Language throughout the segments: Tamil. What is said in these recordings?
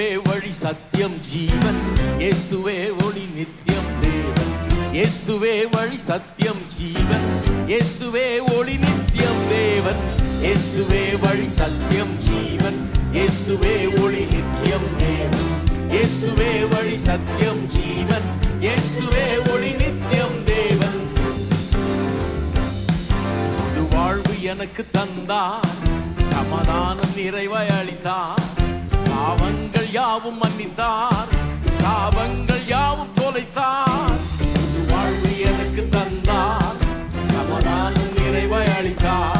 இயேசுவே வழி சத்தியம் ஜீவன். இயேசுவே ஒளி நித்தியம் தேவன். இயேசுவே வழி சத்தியம் ஜீவன். இயேசுவே ஒளி நித்தியம் தேவன். இயேசுவே வழி சத்தியம் ஜீவன். இயேசுவே ஒளி நித்தியம் தேவன். இயேசுவே வழி சத்தியம் ஜீவன். இயேசுவே ஒளி நித்தியம் தேவன். புது வாழ்வு எனக்கு தந்தார். சமாதானம் நிறைவாய் அளித்தார். பாவங்கள் யாவும் மன்னித்தார். சாபங்கள் யாவும் தொலைத்தார். வாழ்வு எனக்கு தந்தார். சமாதானம் நிறைவை அளித்தார்.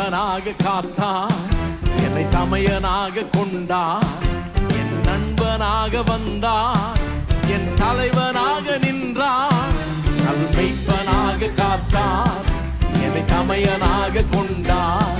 நண்பனாக காத்தான் என்னை தமையனாக கொண்டான் என் நண்பனாக வந்தான் என் தலைவனாக நின்றான் நல்மெய்ப்பனாக காத்தான் என்னை தமையனாக கொண்டான்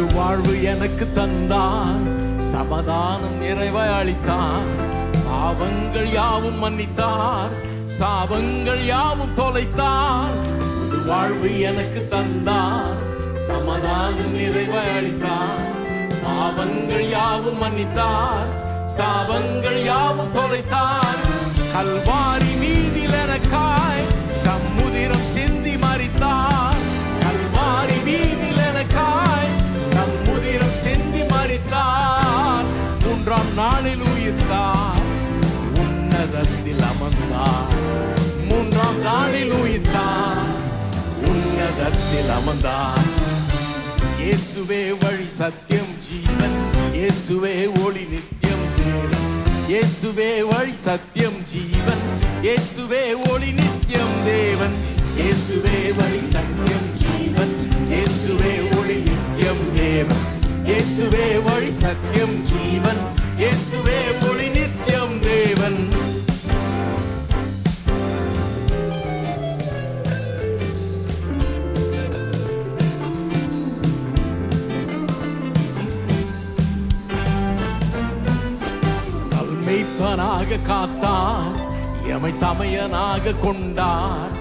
புது வாழ்வு எனக்கு தந்தான் சமாதானம் நிறைவை அளித்தார். பாவங்கள் யாவும் மன்னித்தார். சாபங்கள் யாவும் தொலைத்தார். புது வாழ்வு எனக்கு தந்தார். சமாதானம் நிறைவை அளித்தார். பாவங்கள் யாவும் மன்னித்தார். சாபங்கள் யாவும் தொலைத்தார். கல்வாரி மீதில் எனக்காய் தம்முதிரம் சிந்தி மறித்தார். உன்னதத்தில் அமர்ந்தார் இயேசுவே வழி சத்தியம் ஜீவன். இயேசுவே ஒளி நித்தியம் தேவன். இயேசுவே வழி சத்தியம் ஜீவன். இயேசுவே ஒளி நித்தியம் தேவன். இயேசுவே வழி சத்தியம் ஜீவன். இயேசுவே ஒளி நித்தியம் தேவன். இயேசுவே வழி சத்தியம் ஜீவன். இயேசுவே ஒளி நித்தியம் நண்பனாக காத்தார் எமை தமையனாக கொண்டார்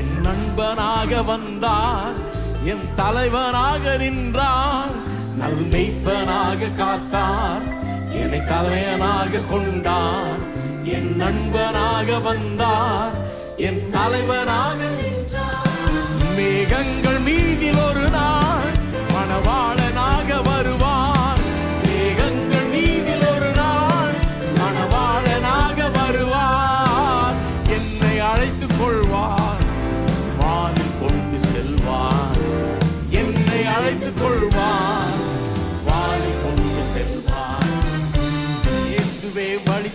என் நண்பனாக வந்தார் என் தலைவனாக நின்றார் நல் மெய்ப்பனாக காத்தார் என்னை தலைவனாக கொண்டார் என் நண்பனாக வந்தார் என் தலைவனாக நின்றார் மேகங்கள் மீதில் ஒரு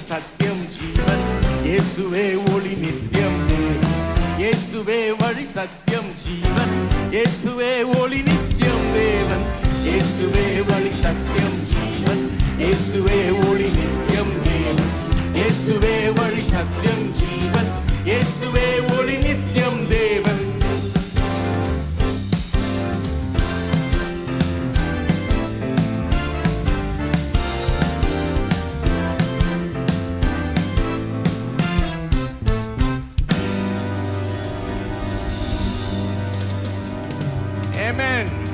சத்தியம் ஜீவன் இயேசுவே ஒளி நித்தியம். தேவன் இயேசுவே வழி சத்தியம் ஜீவன் இயேசுவே ஒளி நித்தியம் தேவன். இயேசுவே வழி சத்தியம் ஜீவன் இயேசுவே ஒளி நித்தியம் தேவன். இயேசுவே வழி சத்தியம் ஜீவன் இயேசுவே Amen.